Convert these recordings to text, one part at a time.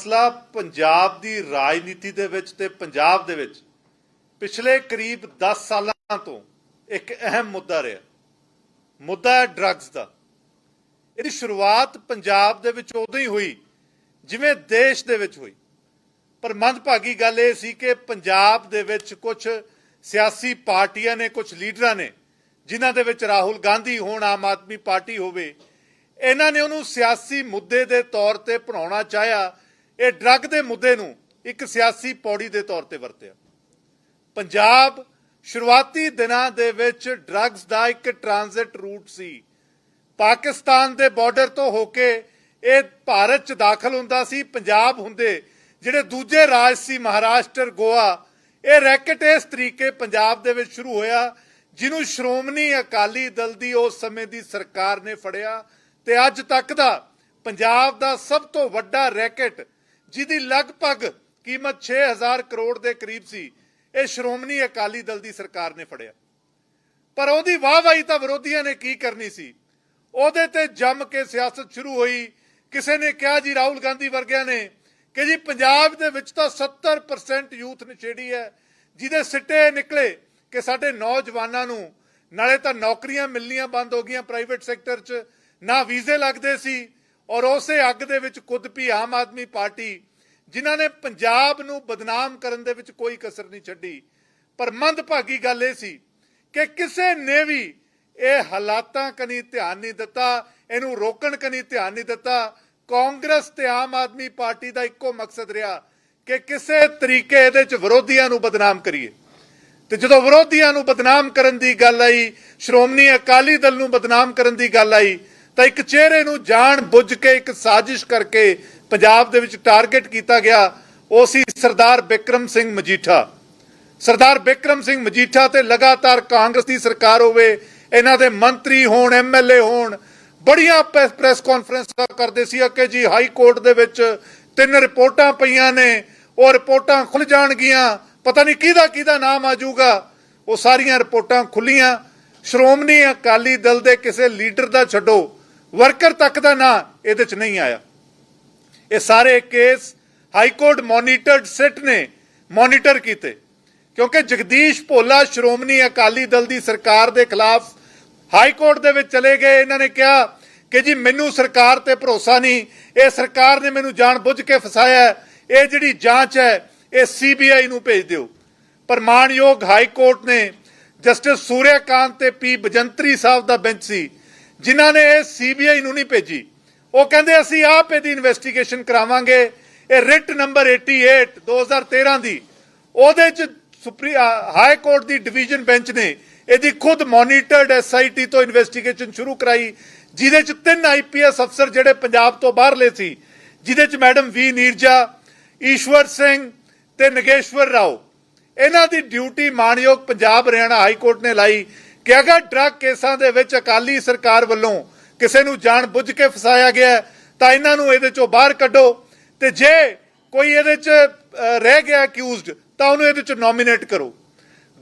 ਮਸਲਾ ਪੰਜਾਬ ਦੀ ਰਾਜਨੀਤੀ ਦੇ ਵਿੱਚ ਤੇ ਪੰਜਾਬ ਦੇ ਵਿੱਚ ਪਿਛਲੇ ਕਰੀਬ 10 ਸਾਲਾਂ ਤੋਂ ਇੱਕ ਅਹਿਮ ਮੁੱਦਾ ਰਿਹਾ। ਮੁੱਦਾ ਹੈ ਡਰੱਗਸ ਦਾ। ਇਹਦੀ ਸ਼ੁਰੂਆਤ ਪੰਜਾਬ ਦੇ ਵਿੱਚ ਉਦੋਂ ਹੀ ਹੋਈ, ਜਿਵੇਂ ਦੇਸ਼ ਦੇ ਵਿੱਚ ਹੋਈ। ਪਰ ਮੰਦਭਾਗੀ ਗੱਲ ਇਹ ਸੀ ਕਿ ਪੰਜਾਬ ਦੇ ਵਿੱਚ ਕੁਝ ਸਿਆਸੀ ਪਾਰਟੀਆਂ ਨੇ ਕੁਝ ਲੀਡਰਾਂ ਨੇ, ਜਿਨ੍ਹਾਂ ਦੇ ਵਿੱਚ ਰਾਹੁਲ ਗਾਂਧੀ ਹੋਣ, ਆਮ ਆਦਮੀ ਪਾਰਟੀ ਹੋਵੇ, ਇਹਨਾਂ ਨੇ ਉਹਨੂੰ ਸਿਆਸੀ ਮੁੱਦੇ ਦੇ ਤੌਰ ਤੇ ਬਣਾਉਣਾ ਚਾਹਿਆ ਇਹ ਡਰੱਗ ਦੇ ਮੁੱਦੇ ਨੂੰ ਇੱਕ ਸਿਆਸੀ ਪੌੜੀ ਦੇ ਤੌਰ ਤੇ ਵਰਤਿਆ। ਪੰਜਾਬ ਸ਼ੁਰੂਆਤੀ ਦਿਨਾਂ ਦੇ ਵਿੱਚ ਡਰੱਗਸ ਦਾ ਇੱਕ ਟ੍ਰਾਂਜ਼ਿਟ ਰੂਟ ਸੀ। ਪਾਕਿਸਤਾਨ ਦੇ ਬਾਰਡਰ ਤੋਂ ਹੋ ਕੇ ਇਹ ਭਾਰਤ ਚ ਦਾਖਲ ਹੁੰਦਾ ਸੀ, ਪੰਜਾਬ ਹੁੰਦੇ, ਜਿਹੜੇ ਦੂਜੇ ਰਾਜ ਸੀ, ਮਹਾਰਾਸ਼ਟਰ, ਗੋਆ, ਇਹ ਰੈਕਟ ਇਸ ਤਰੀਕੇ ਪੰਜਾਬ ਦੇ ਵਿੱਚ ਸ਼ੁਰੂ ਹੋਇਆ, ਜਿਹਨੂੰ ਸ਼੍ਰੋਮਣੀ ਅਕਾਲੀ ਦਲ ਦੀ ਉਸ ਸਮੇਂ ਦੀ ਸਰਕਾਰ ਨੇ ਫੜਿਆ ਤੇ ਅੱਜ ਤੱਕ ਦਾ ਪੰਜਾਬ ਦਾ ਸਭ ਤੋਂ ਵੱਡਾ ਰੈਕਟ ਜਿਹਦੀ ਲਗਭਗ ਕੀਮਤ 6000 ਕਰੋੜ ਦੇ ਕਰੀਬ ਸੀ, ਇਹ ਸ਼੍ਰੋਮਣੀ ਅਕਾਲੀ ਦਲ ਦੀ ਸਰਕਾਰ ਨੇ ਫੜਿਆ। ਪਰ ਉਹਦੀ ਵਾਹਵਾਹੀ ਤਾਂ ਵਿਰੋਧੀਆਂ ਨੇ ਕੀ ਕਰਨੀ ਸੀ? ਉਹਦੇ ਤੇ ਜੰਮ ਕੇ ਸਿਆਸਤ ਸ਼ੁਰੂ ਹੋਈ। ਕਿਸੇ ਨੇ ਕਿਹਾ ਜੀ ਰਾਹੁਲ ਗਾਂਧੀ ਵਰਗਿਆਂ ਨੇ ਕਿ ਜੀ ਪੰਜਾਬ ਦੇ ਵਿੱਚ ਤਾਂ 70% ਯੂਥ ਨਸ਼ੇੜੀ ਹੈ, ਜਿਹਦੇ ਸਿੱਟੇ ਨਿਕਲੇ ਕਿ ਸਾਡੇ ਨੌਜਵਾਨਾਂ ਨੂੰ ਨਾਲੇ ਤਾਂ ਨੌਕਰੀਆਂ ਮਿਲਣੀਆਂ ਬੰਦ ਹੋ ਗਈਆਂ ਪ੍ਰਾਈਵੇਟ ਸੈਕਟਰ 'ਚ, ਨਾ ਵੀਜ਼ੇ ਲੱਗਦੇ ਸੀ ਔਰ ਉਸੇ ਅੱਗ ਦੇ ਵਿੱਚ ਕੁੱਦ ਵੀ ਆਮ ਆਦਮੀ ਪਾਰਟੀ, ਜਿਨ੍ਹਾਂ ਨੇ ਪੰਜਾਬ ਨੂੰ ਬਦਨਾਮ ਕਰਨ ਦੇ ਵਿੱਚ ਕੋਈ ਕਸਰ ਨਹੀਂ ਛੱਡੀ। ਪਰ ਮੰਦਭਾਗੀ ਗੱਲ ਇਹ ਸੀ ਕਿ ਕਿਸੇ ਨੇ ਵੀ ਇਹ ਹਾਲਾਤਾਂ ਕਨੀ ਧਿਆਨ ਨਹੀਂ ਦਿੱਤਾ, ਇਹਨੂੰ ਰੋਕਣ ਕਨੀ ਧਿਆਨ ਨਹੀਂ ਦਿੱਤਾ, ਕਾਂਗਰਸ ਤੇ ਆਮ ਆਦਮੀ ਪਾਰਟੀ ਦਾ ਇੱਕੋ ਮਕਸਦ ਰਿਹਾ ਕਿ ਕਿਸੇ ਤਰੀਕੇ ਇਹਦੇ ਚ ਵਿਰੋਧੀਆਂ ਨੂੰ ਬਦਨਾਮ ਕਰੀਏ। ਤੇ ਜਦੋਂ ਵਿਰੋਧੀਆਂ ਨੂੰ ਬਦਨਾਮ ਕਰਨ ਦੀ ਗੱਲ ਆਈ, ਸ਼੍ਰੋਮਣੀ ਅਕਾਲੀ ਦਲ ਨੂੰ ਬਦਨਾਮ ਕਰਨ ਦੀ ਗੱਲ ਆਈ ਤਾਂ ਇੱਕ ਚਿਹਰੇ ਨੂੰ ਜਾਣ ਬੁੱਝ ਕੇ ਇੱਕ ਸਾਜ਼ਿਸ਼ ਕਰਕੇ ਪੰਜਾਬ ਦੇ ਵਿੱਚ ਟਾਰਗੇਟ ਕੀਤਾ ਗਿਆ, ਉਹ ਸੀ ਸਰਦਾਰ ਬਿਕਰਮ ਸਿੰਘ ਮਜੀਠਾ। ਸਰਦਾਰ ਬਿਕਰਮ ਸਿੰਘ ਮਜੀਠਾ ਤੇ ਲਗਾਤਾਰ ਕਾਂਗਰਸ ਦੀ ਸਰਕਾਰ ਹੋਵੇ, ਇਹਨਾਂ ਦੇ ਮੰਤਰੀ ਹੋਣ ਐਮਐਲਏ ਹੋਣ, ਬੜੀਆਂ ਪ੍ਰੈਸ ਕਾਨਫਰੰਸਾਂ ਕਰਦੇ ਸੀ ਕਿ ਜੀ ਹਾਈ ਕੋਰਟ ਦੇ ਵਿੱਚ ਤਿੰਨ ਰਿਪੋਰਟਾਂ ਪਈਆਂ ਨੇ, ਉਹ ਰਿਪੋਰਟਾਂ ਖੁੱਲ ਜਾਣਗੀਆਂ, ਪਤਾ ਨਹੀਂ ਕਿਹਦਾ ਕਿਹਦਾ ਨਾਮ ਆ ਜਾਊਗਾ। ਉਹ ਸਾਰੀਆਂ ਰਿਪੋਰਟਾਂ ਖੁੱਲੀਆਂ ਸ਼੍ਰੋਮਣੀ ਅਕਾਲੀ ਦਲ ਦੇ ਕਿਸੇ ਲੀਡਰ ਦਾ ਛੱਡੋ। ਵਰਕਰ ਤੱਕ ਦਾ ਨਾਂ ਇਹਦੇ 'ਚ ਨਹੀਂ ਆਇਆ। ਇਹ ਸਾਰੇ case high court monitored SIT ਨੇ ਮੋਨੀਟਰ ਕੀਤੇ। ਕਿਉਂਕਿ ਜਗਦੀਸ਼ ਭੋਲਾ, ਸ਼੍ਰੋਮਣੀ ਅਕਾਲੀ ਦਲ ਦੀ ਸਰਕਾਰ ਦੇ ਖਿਲਾਫ ਹਾਈ ਕੋਰਟ ਦੇ ਵਿੱਚ ਚਲੇ ਗਏ। ਇਹਨਾਂ ਨੇ ਕਿਹਾ ਕਿ ਜੀ ਮੈਨੂੰ ਸਰਕਾਰ ਤੇ ਭਰੋਸਾ ਨਹੀਂ। ਇਹ ਸਰਕਾਰ ਨੇ ਮੈਨੂੰ ਜਾਣ ਬੁੱਝ ਕੇ ਫਸਾਇਆ ਇਹ ਜਿਹੜੀ ਜਾਂਚ ਹੈ, ਇਹ ਸੀਬੀਆਈ ਨੂੰ ਭੇਜ ਦਿਓ। ਪਰ ਮਾਣਯੋਗ ਹਾਈ ਕੋਰਟ ਨੇ ਜਸਟਿਸ ਸੂਰਿਆਕਾਂਤ ਤੇ ਪੀ ਬਜੰਤਰੀ ਸਾਹਿਬ ਦਾ ਬੈਂਚ ਸੀ। ਜਿਨ੍ਹਾਂ ਨੇ ਇਹ ਸੀਬੀਆਈ ਨੂੰ ਨਹੀਂ ਭੇਜੀ। ਉਹ ਕਹਿੰਦੇ, ਅਸੀਂ ਆਪ ਇਹਦੀ ਇਨਵੈਸਟੀਗੇਸ਼ਨ ਕਰਾਵਾਂਗੇ। ਇਹ ਰਿਟ ਨੰਬਰ 88 2013 ਦੀ। ਉਹਦੇ ਚ ਸੁਪਰੀ ਹਾਈ ਕੋਰਟ ਦੀ ਡਿਵੀਜ਼ਨ ਬੈਂਚ ਨੇ ਇਹਦੀ ਖੁਦ ਮੋਨੀਟਰਡ ਐਸਆਈਟੀ ਤੋਂ ਇਨਵੈਸਟੀਗੇਸ਼ਨ ਸ਼ੁਰੂ ਕਰਾਈ, ਜਿਹਦੇ ਚ ਤਿੰਨ ਆਈਪੀਐਸ ਅਫਸਰ ਜਿਹੜੇ ਪੰਜਾਬ ਤੋਂ ਬਾਹਰਲੇ ਸੀ, ਜਿਹਦੇ ਚ ਮੈਡਮ ਵੀ ਨੀਰਜਾ, ਈਸ਼ਵਰ ਸਿੰਘ ਤੇ ਨਗੇਸ਼ਵਰ ਰਾਓ। ਇਹਨਾਂ ਦੀ ਡਿਊਟੀ ਮਾਣਯੋਗ ਪੰਜਾਬ ਹਰਿਆਣਾ ਹਾਈ ਕੋਰਟ ਨੇ ਲਾਈ। ਕਿ ਅਗਰ ਡਰੱਗ ਕੇਸਾਂ ਦੇ ਵਿੱਚ ਅਕਾਲੀ ਸਰਕਾਰ ਵੱਲੋਂ ਕਿਸੇ ਨੂੰ ਜਾਣ ਬੁੱਝ ਕੇ ਫਸਾਇਆ ਗਿਆ ਤਾਂ ਇਹਨਾਂ ਨੂੰ ਇਹਦੇ ਚੋਂ ਬਾਹਰ ਕੱਢੋ। ਤੇ ਜੇ ਕੋਈ ਇਹਦੇ ਚ ਰਹਿ ਗਿਆ ਅਕਿਊਜ਼ਡ ਤਾਂ ਉਹਨੂੰ ਇਹਦੇ ਚ ਨੋਮੀਨੇਟ ਕਰੋ।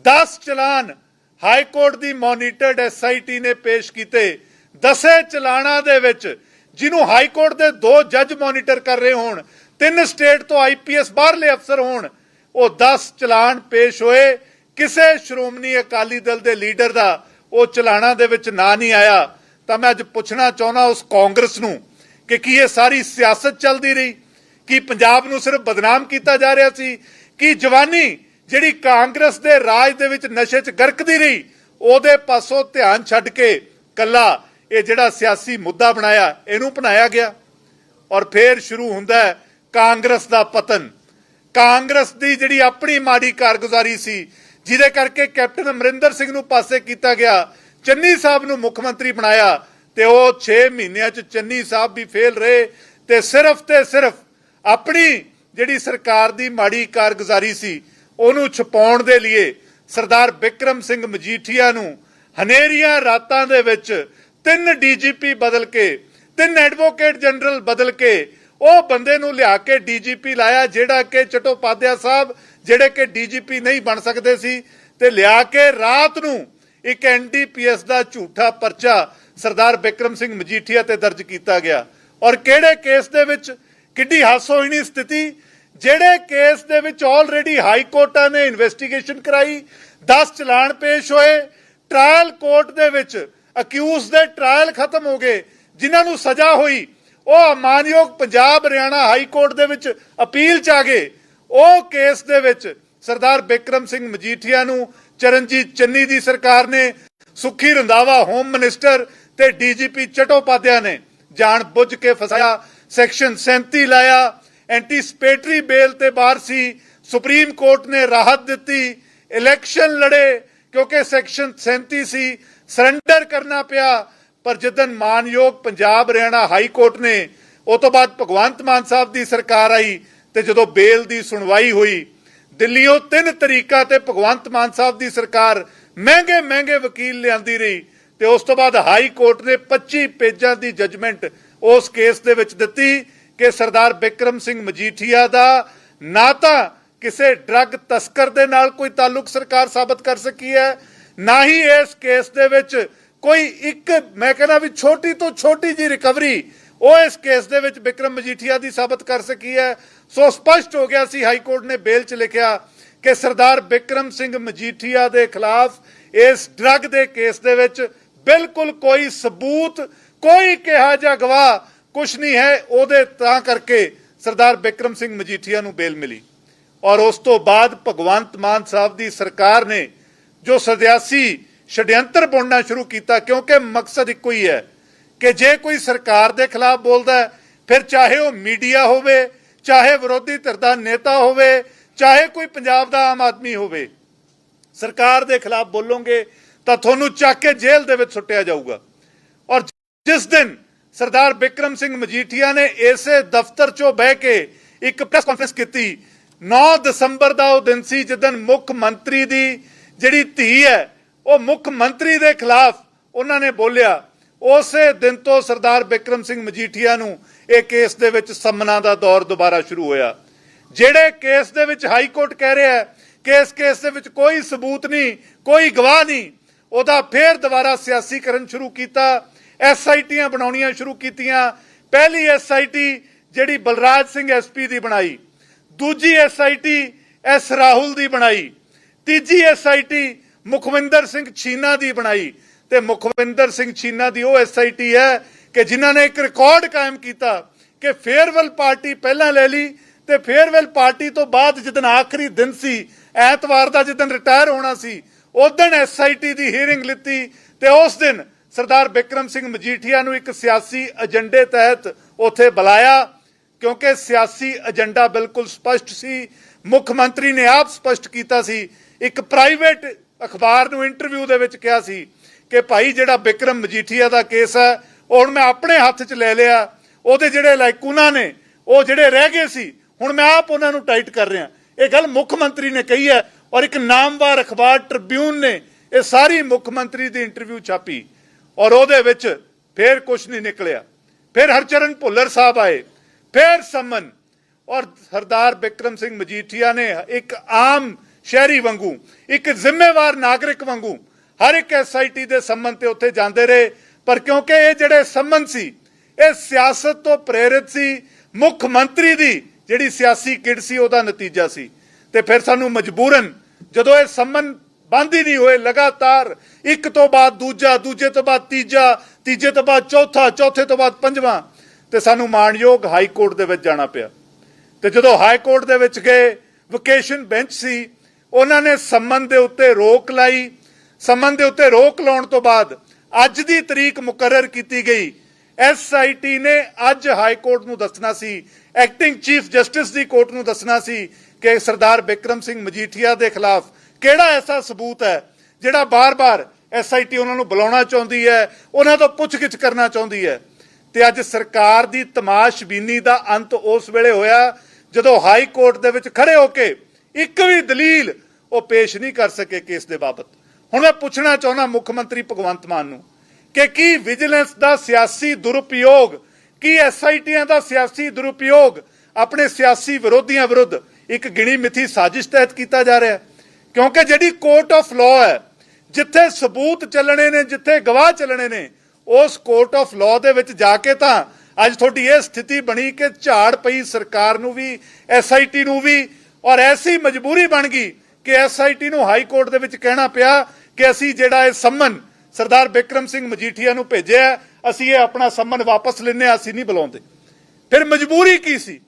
10 ਚਲਾਨ ਹਾਈ ਕੋਰਟ ਦੀ ਮੋਨੀਟਰਡ ਐਸਆਈਟੀ ਨੇ ਪੇਸ਼ ਕੀਤੇ। ਦਸੇ ਚਲਾਣਾ ਦੇ ਵਿੱਚ ਜਿਹਨੂੰ ਹਾਈ ਕੋਰਟ ਦੇ ਦੋ ਜੱਜ ਮੋਨੀਟਰ ਕਰ ਰਹੇ ਹੋਣ, ਤਿੰਨ ਸਟੇਟ ਤੋਂ ਆਈਪੀਐਸ ਬਾਹਰਲੇ ਅਫਸਰ ਹੋਣ, ਉਹ 10 ਚਲਾਨ ਪੇਸ਼ ਹੋਏ। ਕਿਸੇ ਸ਼੍ਰੋਮਣੀ ਅਕਾਲੀ ਦਲ ਦੇ ਲੀਡਰ ਦਾ ਉਹ ਚਲਾਣਾ ਦੇ ਵਿੱਚ ਨਾਂ ਨਹੀਂ ਆਇਆ, ਤਾਂ ਮੈਂ ਅੱਜ ਪੁੱਛਣਾ ਚਾਹੁੰਦਾ ਉਸ ਕਾਂਗਰਸ ਨੂੰ ਕਿ ਕੀ ਇਹ ਸਾਰੀ ਸਿਆਸਤ ਚੱਲਦੀ ਰਹੀ? ਕੀ ਪੰਜਾਬ ਨੂੰ ਸਿਰਫ ਬਦਨਾਮ ਕੀਤਾ ਜਾ ਰਿਹਾ ਸੀ? ਕੀ ਜਵਾਨੀ ਜਿਹੜੀ ਕਾਂਗਰਸ ਦੇ ਰਾਜ ਦੇ ਵਿੱਚ ਨਸ਼ੇ 'ਚ ਗਰਕਦੀ ਰਹੀ, ਉਹਦੇ ਪਾਸੋਂ ਧਿਆਨ ਛੱਡ ਕੇ ਕੱਲਾ ਇਹ ਜਿਹੜਾ ਸਿਆਸੀ ਮੁੱਦਾ ਬਣਾਇਆ, ਇਹਨੂੰ ਬਣਾਇਆ ਗਿਆ? ਔਰ ਫੇਰ ਸ਼ੁਰੂ ਹੁੰਦਾ ਕਾਂਗਰਸ ਦਾ ਪਤਨ। ਕਾਂਗਰਸ ਦੀ ਜਿਹੜੀ ਆਪਣੀ ਮਾੜੀ ਕਾਰਗੁਜ਼ਾਰੀ ਸੀ ਜਿਹਦੇ ਕਰਕੇ ਕੈਪਟਨ ਅਮਰਿੰਦਰ ਸਿੰਘ ਨੂੰ ਪਾਸੇ ਕੀਤਾ ਗਿਆ, ਚੰਨੀ ਸਾਹਿਬ ਨੂੰ ਮੁੱਖ ਮੰਤਰੀ ਬਣਾਇਆ ਤੇ ਉਹ 6 ਮਹੀਨਿਆਂ ਚ ਚੰਨੀ ਸਾਹਿਬ ਵੀ ਫੇਲ ਰਹੇ ਤੇ ਸਿਰਫ ਤੇ ਸਿਰਫ ਆਪਣੀ ਜਿਹੜੀ ਸਰਕਾਰ ਦੀ ਮਾੜੀ ਕਾਰਗੁਜ਼ਾਰੀ ਸੀ, ਉਹਨੂੰ ਛਪਾਉਣ ਦੇ ਲਈ ਸਰਦਾਰ ਬਿਕਰਮ ਸਿੰਘ ਮਜੀਠੀਆ ਨੂੰ ਹਨੇਰੀਆਂ ਰਾਤਾਂ ਦੇ ਵਿੱਚ ਤਿੰਨ ਡੀਜੀਪੀ ਬਦਲ ਕੇ, ਤਿੰਨ ਐਡਵੋਕੇਟ ਜਨਰਲ ਬਦਲ ਕੇ ਉਹ ਬੰਦੇ ਨੂੰ ਲਿਆ ਕੇ ਡੀਜੀਪੀ ਲਾਇਆ ਜਿਹੜਾ ਕਿ ਚਟੋਪਾਧਿਆ ਸਾਹਿਬ ਜਿਹੜੇ ਕਿ ਡੀਜੀਪੀ ਨਹੀਂ ਬਣ ਸਕਦੇ ਸੀ ਤੇ ਲਿਆ ਕੇ ਰਾਤ ਨੂੰ ਇੱਕ ਐਨਡੀਪੀਐਸ ਦਾ ਝੂਠਾ ਪਰਚਾ ਸਰਦਾਰ ਬਿਕਰਮ ਸਿੰਘ ਮਜੀਠੀਆ ਤੇ ਦਰਜ ਕੀਤਾ ਗਿਆ। ਔਰ ਕਿਹੜੇ ਕੇਸ ਦੇ ਵਿੱਚ ਕਿੱਡੀ ਹਾਸੋਹੀਣੀ ਸਥਿਤੀ? ਜਿਹੜੇ ਕੇਸ ਦੇ ਵਿੱਚ ਆਲਰੇਡੀ ਹਾਈ ਕੋਰਟਾਂ ਨੇ ਇਨਵੈਸਟੀਗੇਸ਼ਨ ਕਰਾਈ 10 ਚਲਾਨ ਪੇਸ਼ ਹੋਏ ਟ੍ਰਾਇਲ ਕੋਰਟ ਦੇ ਵਿੱਚ ਅਕਿਊਜ਼ ਦੇ ਟ੍ਰਾਇਲ ਖਤਮ ਹੋ ਗਏ, ਜਿਨ੍ਹਾਂ ਨੂੰ ਸਜ਼ਾ ਹੋਈ, ਉਹ ਮਾਨਯੋਗ ਪੰਜਾਬ ਹਰਿਆਣਾ ਹਾਈ ਕੋਰਟ ਦੇ ਵਿੱਚ ਅਪੀਲ ਚ ਆ ਗਏ। ਉਹ ਕੇਸ ਦੇ ਵਿੱਚ ਸਰਦਾਰ ਬਿਕਰਮ ਸਿੰਘ ਮਜੀਠੀਆ ਨੂੰ ਚਰਨਜੀਤ ਚੰਨੀ ਦੀ ਸਰਕਾਰ ਨੇ, ਸੁਖੀ ਰੰਧਾਵਾ ਹੋਮ ਮਿਨਿਸਟਰ ਤੇ ਡੀਜੀਪੀ ਚਟੋਪਾਧਿਆ ਨੇ ਜਾਣ ਬੁੱਝ ਕੇ ਫਸਾਇਆ ਸੈਕਸ਼ਨ 37 ਲਾਇਆ ਐਂਟੀਸਪੇਟਰੀ ਬੇਲ ਤੇ ਬਾਹਰ ਸੀ ਸੁਪਰੀਮ ਕੋਰਟ ਨੇ ਰਾਹਤ ਦਿੱਤੀ ਇਲੈਕਸ਼ਨ ਲੜੇ, ਕਿਉਂਕਿ ਸੈਕਸ਼ਨ 37 ਸੀ ਸਰੈਂਡਰ ਕਰਨਾ ਪਿਆ, ਪਰ ਜਦਨ ਮਾਨਯੋਗ ਪੰਜਾਬ ਹਰਿਆਣਾ ਹਾਈ ਕੋਰਟ ਨੇ, ਉਹ ਤੋਂ ਬਾਅਦ ਭਗਵੰਤ ਮਾਨ ਸਾਹਿਬ ਦੀ ਸਰਕਾਰ ਆਈ ਤੇ ਜਦੋਂ ਬੇਲ ਦੀ ਸੁਣਵਾਈ ਹੋਈ, ਦਿੱਲੀੋਂ ਤਿੰਨ ਤਰੀਕਾ ਤੇ ਭਗਵੰਤ ਮਾਨ ਸਾਹਿਬ ਦੀ ਸਰਕਾਰ ਮਹਿੰਗੇ ਮਹਿੰਗੇ ਵਕੀਲ ਲਿਆਂਦੀ ਰਹੀ ਤੇ ਉਸ ਤੋਂ ਬਾਅਦ ਹਾਈ ਕੋਰਟ ਨੇ 25 ਪੇਜਾਂ ਦੀ ਜੱਜਮੈਂਟ ਉਸ ਕੇਸ ਦੇ ਵਿੱਚ ਦਿੱਤੀ ਕਿ ਸਰਦਾਰ ਬਿਕਰਮ ਸਿੰਘ ਮਜੀਠੀਆ ਦਾ ਨਾ ਤਾਂ ਕਿਸੇ ਡਰੱਗ ਤਸਕਰ ਦੇ ਨਾਲ ਕੋਈ ਤਾਲੁਕ ਸਰਕਾਰ ਸਾਬਤ ਕਰ ਸਕੀ ਹੈ, ਨਾ ਹੀ ਇਸ ਕੇਸ ਦੇ ਵਿੱਚ ਕੋਈ ਇੱਕ, ਮੈਂ ਕਹਿੰਦਾ ਵੀ ਛੋਟੀ ਤੋਂ ਛੋਟੀ ਜੀ ਰਿਕਵਰੀ ਉਹ ਇਸ ਕੇਸ ਦੇ ਵਿੱਚ ਬਿਕਰਮ ਮਜੀਠੀਆ ਦੀ ਸਾਬਤ ਕਰ ਸਕੀ ਹੈ। ਸੋ ਸਪਸ਼ਟ ਹੋ ਗਿਆ ਸੀ, ਹਾਈ ਕੋਰਟ ਨੇ ਬੇਲ 'ਚ ਲਿਖਿਆ ਕਿ ਸਰਦਾਰ ਬਿਕਰਮ ਸਿੰਘ ਮਜੀਠੀਆ ਦੇ ਖਿਲਾਫ ਇਸ ਡਰੱਗ ਦੇ ਕੇਸ ਦੇ ਵਿੱਚ ਬਿਲਕੁਲ ਕੋਈ ਸਬੂਤ, ਕੋਈ ਕਿਹਾ ਜਾਂ ਗਵਾਹ ਕੁਝ ਨਹੀਂ ਹੈ। ਉਹਦੇ ਤਾਂ ਕਰਕੇ ਸਰਦਾਰ ਬਿਕਰਮ ਸਿੰਘ ਮਜੀਠੀਆ ਨੂੰ ਬੇਲ ਮਿਲੀ। ਔਰ ਉਸ ਤੋਂ ਬਾਅਦ ਭਗਵੰਤ ਮਾਨ ਸਾਹਿਬ ਦੀ ਸਰਕਾਰ ਨੇ ਜੋ ਸਦਿਆਸੀ ਛਡਯੰਤਰ ਬੁਣਨਾ ਸ਼ੁਰੂ ਕੀਤਾ, ਕਿਉਂਕਿ ਮਕਸਦ ਇੱਕੋ ਹੀ ਹੈ ਕਿ ਜੇ ਕੋਈ ਸਰਕਾਰ ਦੇ ਖਿਲਾਫ ਬੋਲਦਾ ਫਿਰ ਚਾਹੇ ਉਹ ਮੀਡੀਆ ਹੋਵੇ ਚਾਹੇ ਵਿਰੋਧੀ ਧਿਰ ਦਾ ਨੇਤਾ ਹੋਵੇ, ਚਾਹੇ ਕੋਈ ਪੰਜਾਬ ਦਾ ਆਮ ਆਦਮੀ ਹੋਵੇ, ਸਰਕਾਰ ਦੇ ਖਿਲਾਫ ਬੋਲੋਗੇ ਤਾਂ ਤੁਹਾਨੂੰ ਚੱਕ ਕੇ ਜੇਲ੍ਹ ਦੇ ਵਿੱਚ ਸੁੱਟਿਆ ਜਾਊਗਾ। ਔਰ ਜਿਸ ਦਿਨ ਸਰਦਾਰ ਬਿਕਰਮ ਸਿੰਘ ਮਜੀਠੀਆ ਨੇ ਇਸੇ ਦਫ਼ਤਰ 'ਚੋਂ ਬਹਿ ਕੇ ਇੱਕ ਪ੍ਰੈਸ ਕਾਨਫਰੰਸ ਕੀਤੀ 9 ਦਸੰਬਰ ਦਾ ਉਹ ਦਿਨ ਸੀ ਜਦੋਂ ਮੁੱਖ ਮੰਤਰੀ ਦੀ ਜਿਹੜੀ ਧੀ ਹੈ, ਉਹ ਮੁੱਖ ਮੰਤਰੀ ਦੇ ਖਿਲਾਫ ਉਹਨਾਂ ਨੇ ਬੋਲਿਆ ਉਸੇ ਦਿਨ ਤੋਂ ਸਰਦਾਰ ਬਿਕਰਮ ਸਿੰਘ ਮਜੀਠੀਆ ਨੂੰ ਇਹ ਕੇਸ ਦੇ ਵਿੱਚ ਸੰਮਨਾਂ ਦਾ ਦੌਰ ਦੁਬਾਰਾ ਸ਼ੁਰੂ ਹੋਇਆ। ਜਿਹੜੇ ਕੇਸ ਦੇ ਵਿੱਚ ਹਾਈ ਕੋਰਟ ਕਹਿ ਰਿਹਾ ਹੈ ਕਿ ਇਸ ਕੇਸ ਦੇ ਵਿੱਚ ਕੋਈ ਸਬੂਤ ਨਹੀਂ, ਕੋਈ ਗਵਾਹ ਨਹੀਂ, ਉਹਦਾ ਫੇਰ ਦੁਬਾਰਾ ਸਿਆਸੀਕਰਨ ਸ਼ੁਰੂ ਕੀਤਾ ਐਸਆਈਟੀਆਂ ਬਣਾਉਣੀਆਂ ਸ਼ੁਰੂ ਕੀਤੀਆਂ। ਪਹਿਲੀ ਐਸਆਈਟੀ ਜਿਹੜੀ ਬਲਰਾਜ ਸਿੰਘ ਐਸਪੀ ਦੀ ਬਣਾਈ, ਦੂਜੀ ਐਸਆਈਟੀ ਐਸ ਰਾਹੁਲ ਦੀ ਬਣਾਈ, ਤੀਜੀ ਐਸਆਈਟੀ ਮੁਖਵਿੰਦਰ ਸਿੰਘ ਛੀਨਾ ਦੀ ਬਣਾਈ ਤੇ ਮੁਖਵਿੰਦਰ ਸਿੰਘ ਛੀਨਾ ਦੀ ਉਹ ਐਸਆਈਟੀ ਹੈ ਕਿ ਜਿਨ੍ਹਾਂ ਨੇ ਇੱਕ ਰਿਕਾਰਡ ਕਾਇਮ ਕੀਤਾ ਕਿ ਫੇਅਰਵੈਲ ਪਾਰਟੀ ਪਹਿਲਾਂ ਲੈ ਲਈ ਤੇ ਫੇਅਰਵੈਲ ਪਾਰਟੀ ਤੋਂ ਬਾਅਦ ਜਦੋਂ ਆਖਰੀ ਦਿਨ ਸੀ, ਐਤਵਾਰ ਦਾ ਜਦੋਂ ਰਿਟਾਇਰ ਹੋਣਾ ਸੀ ਉਦੋਂ ਐਸਆਈਟੀ ਦੀ ਹੀਅਰਿੰਗ ਲਿੱਤੀ ਤੇ ਉਸ ਦਿਨ ਸਰਦਾਰ ਬਿਕਰਮ ਸਿੰਘ ਮਜੀਠੀਆ ਨੂੰ ਇੱਕ ਸਿਆਸੀ ਏਜੰਡੇ ਤਹਿਤ ਉੱਥੇ ਬੁਲਾਇਆ ਕਿਉਂਕਿ ਸਿਆਸੀ ਏਜੰਡਾ ਬਿਲਕੁਲ ਸਪਸ਼ਟ ਸੀ, ਮੁੱਖ ਮੰਤਰੀ ਨੇ ਆਪ ਸਪਸ਼ਟ ਕੀਤਾ ਸੀ, ਇੱਕ ਪ੍ਰਾਈਵੇਟ ਅਖਬਾਰ ਨੂੰ ਇੰਟਰਵਿਊ ਦੇ ਵਿੱਚ ਕਿਹਾ ਸੀ ਕਿ ਭਾਈ ਜਿਹੜਾ ਬਿਕਰਮ ਮਜੀਠੀਆ ਦਾ ਕੇਸ ਹੈ ਉਹ ਹੁਣ ਮੈਂ ਆਪਣੇ ਹੱਥ 'ਚ ਲੈ ਲਿਆ। ਉਹਦੇ ਜਿਹੜੇ ਲਾਇਕੂਨਾ ਨੇ, ਉਹ ਜਿਹੜੇ ਰਹਿ ਗਏ ਸੀ, ਹੁਣ ਮੈਂ ਆਪ ਉਹਨਾਂ ਨੂੰ ਟਾਈਟ ਕਰ ਰਿਹਾ। ਇਹ ਗੱਲ ਮੁੱਖ ਮੰਤਰੀ ਨੇ ਕਹੀ ਹੈ ਔਰ ਇੱਕ ਨਾਮਵਾਰ ਅਖਬਾਰ ਟ੍ਰਿਬਿਊਨ ਨੇ ਇਹ ਸਾਰੀ ਮੁੱਖ ਮੰਤਰੀ ਦੀ ਇੰਟਰਵਿਊ ਛਾਪੀ ਔਰ ਉਹਦੇ ਵਿੱਚ ਫੇਰ ਕੁਝ ਨਹੀਂ ਨਿਕਲਿਆ। ਫਿਰ ਹਰਚਰਨ ਭੁੱਲਰ ਸਾਹਿਬ ਆਏ, ਫਿਰ ਸਮਨ ਔਰ ਸਰਦਾਰ ਬਿਕਰਮ ਸਿੰਘ ਮਜੀਠੀਆ ਨੇ ਇੱਕ ਆਮ ਸ਼ਹਿਰੀ ਵਾਂਗੂ, ਇੱਕ ਜ਼ਿੰਮੇਵਾਰ ਨਾਗਰਿਕ ਵਾਂਗੂ ਹਰ ਇੱਕ ਐਸਆਈਟੀ ਦੇ ਸੰਮਨ ਤੇ ਉੱਥੇ ਜਾਂਦੇ ਰਹੇ, ਪਰ ਕਿਉਂਕਿ ਇਹ ਜਿਹੜੇ ਸੰਮਨ ਸੀ, ਇਹ ਸਿਆਸਤ ਤੋਂ ਪ੍ਰੇਰਿਤ ਸੀ, ਮੁੱਖ ਮੰਤਰੀ ਦੀ ਜਿਹੜੀ ਸਿਆਸੀ ਕਿੜ ਸੀ, ਉਹਦਾ ਨਤੀਜਾ ਸੀ। ਤੇ ਫਿਰ ਸਾਨੂੰ ਮਜਬੂਰਨ ਜਦੋਂ ਇਹ ਸੰਮਨ ਬੰਦ ਹੀ ਨਹੀਂ ਹੋਏ, ਲਗਾਤਾਰ ਇੱਕ ਤੋਂ ਬਾਅਦ ਦੂਜਾ, ਦੂਜੇ ਤੋਂ ਬਾਅਦ ਤੀਜਾ, ਤੀਜੇ ਤੋਂ ਬਾਅਦ ਚੌਥਾ, ਚੌਥੇ ਤੋਂ ਬਾਅਦ ਪੰਜਵਾਂ, ਤੇ ਸਾਨੂੰ ਮਾਣਯੋਗ ਹਾਈ ਕੋਰਟ ਦੇ ਵਿੱਚ ਜਾਣਾ ਪਿਆ। ਤੇ ਜਦੋਂ ਹਾਈ ਕੋਰਟ ਦੇ ਵਿੱਚ ਗਏ, ਵਕੇਸ਼ਨ ਬੈਂਚ ਸੀ, ਉਹਨਾਂ ਨੇ ਸੰਮਨ ਦੇ ਉੱਤੇ ਰੋਕ ਲਾਈ ਸੰਮਨ ਦੇ ਉੱਤੇ ਰੋਕ ਲਾਉਣ ਤੋਂ ਬਾਅਦ ਅੱਜ ਦੀ ਤਰੀਕ ਮੁਕਰਰ ਕੀਤੀ ਗਈ। ਐਸਆਈਟੀ ਨੇ ਅੱਜ ਹਾਈ ਕੋਰਟ ਨੂੰ ਦੱਸਣਾ ਸੀ ਐਕਟਿੰਗ ਚੀਫ ਜਸਟਿਸ ਦੀ ਕੋਰਟ ਨੂੰ ਦੱਸਣਾ ਸੀ ਕਿ ਸਰਦਾਰ ਬਿਕਰਮ ਸਿੰਘ ਮਜੀਠੀਆ ਦੇ ਖਿਲਾਫ ਕਿਹੜਾ ਐਸਾ ਸਬੂਤ ਹੈ ਜਿਹੜਾ ਬਾਰ-ਬਾਰ ਐਸਆਈਟੀ ਉਹਨਾਂ ਨੂੰ ਬੁਲਾਉਣਾ ਚਾਹੁੰਦੀ ਹੈ, ਉਹਨਾਂ ਤੋਂ ਪੁੱਛਗਿੱਛ ਕਰਨਾ ਚਾਹੁੰਦੀ ਹੈ। ਤੇ ਅੱਜ ਸਰਕਾਰ ਦੀ ਤਮਾਸ਼ਬੀਨੀ ਦਾ ਅੰਤ ਉਸ ਵੇਲੇ ਹੋਇਆ ਜਦੋਂ ਹਾਈ ਕੋਰਟ ਦੇ ਵਿੱਚ ਖੜੇ ਹੋ ਕੇ ਇੱਕ ਵੀ ਦਲੀਲ ਉਹ ਪੇਸ਼ ਨਹੀਂ ਕਰ ਸਕੇ ਕੇਸ ਦੇ ਬਾਬਤ। ਹੁਣ ਮੈਂ ਪੁੱਛਣਾ ਚਾਹੁੰਦਾ ਮੁੱਖ ਮੰਤਰੀ ਭਗਵੰਤ ਮਾਨ ਨੂੰ ਕਿ ਕੀ ਵਿਜੀਲੈਂਸ ਦਾ ਸਿਆਸੀ ਦੁਰਉਪਯੋਗ, ਕੀ ਐਸਆਈਟੀਆਂ ਦਾ ਸਿਆਸੀ ਦੁਰਉਪਯੋਗ ਆਪਣੇ ਸਿਆਸੀ ਵਿਰੋਧੀਆਂ ਵਿਰੁੱਧ ਇੱਕ ਗਿਣੀ ਮਿਥੀ ਸਾਜ਼ਿਸ਼ ਤਹਿਤ ਕੀਤਾ ਜਾ ਰਿਹਾ ਹੈ? ਕਿਉਂਕਿ ਜਿਹੜੀ ਕੋਰਟ ਆਫ ਲਾਅ ਹੈ, ਜਿੱਥੇ ਸਬੂਤ ਚੱਲਣੇ ਨੇ, ਜਿੱਥੇ ਗਵਾਹ ਚੱਲਣੇ ਨੇ, ਉਸ ਕੋਰਟ ਆਫ ਲਾਅ ਦੇ ਵਿੱਚ ਜਾ ਕੇ ਤਾਂ ਅੱਜ ਤੁਹਾਡੀ ਇਹ ਸਥਿਤੀ ਬਣੀ ਕਿ ਝਾੜ ਪਈ ਸਰਕਾਰ ਨੂੰ ਵੀ ਐਸਆਈਟੀ ਨੂੰ ਵੀ ਔਰ ਐਸੀ ਮਜਬੂਰੀ ਬਣ ਗਈ ਕਿ ਐਸਆਈਟੀ ਨੂੰ ਹਾਈ ਕੋਰਟ ਦੇ ਵਿੱਚ ਕਹਿਣਾ ਪਿਆ ਕਿ ਅਸੀਂ ਜਿਹੜਾ ਇਹ ਸੰਮਨ ਸਰਦਾਰ ਬਿਕਰਮ ਸਿੰਘ ਮਜੀਠੀਆ ਨੂੰ ਭੇਜਿਆ ਅਸੀਂ ਇਹ ਆਪਣਾ ਸੰਮਨ ਵਾਪਸ ਲੈਨੇ ਹਾਂ, ਅਸੀਂ ਨਹੀਂ ਬੁਲਾਉਂਦੇ। ਫਿਰ ਮਜਬੂਰੀ ਕੀ ਸੀ?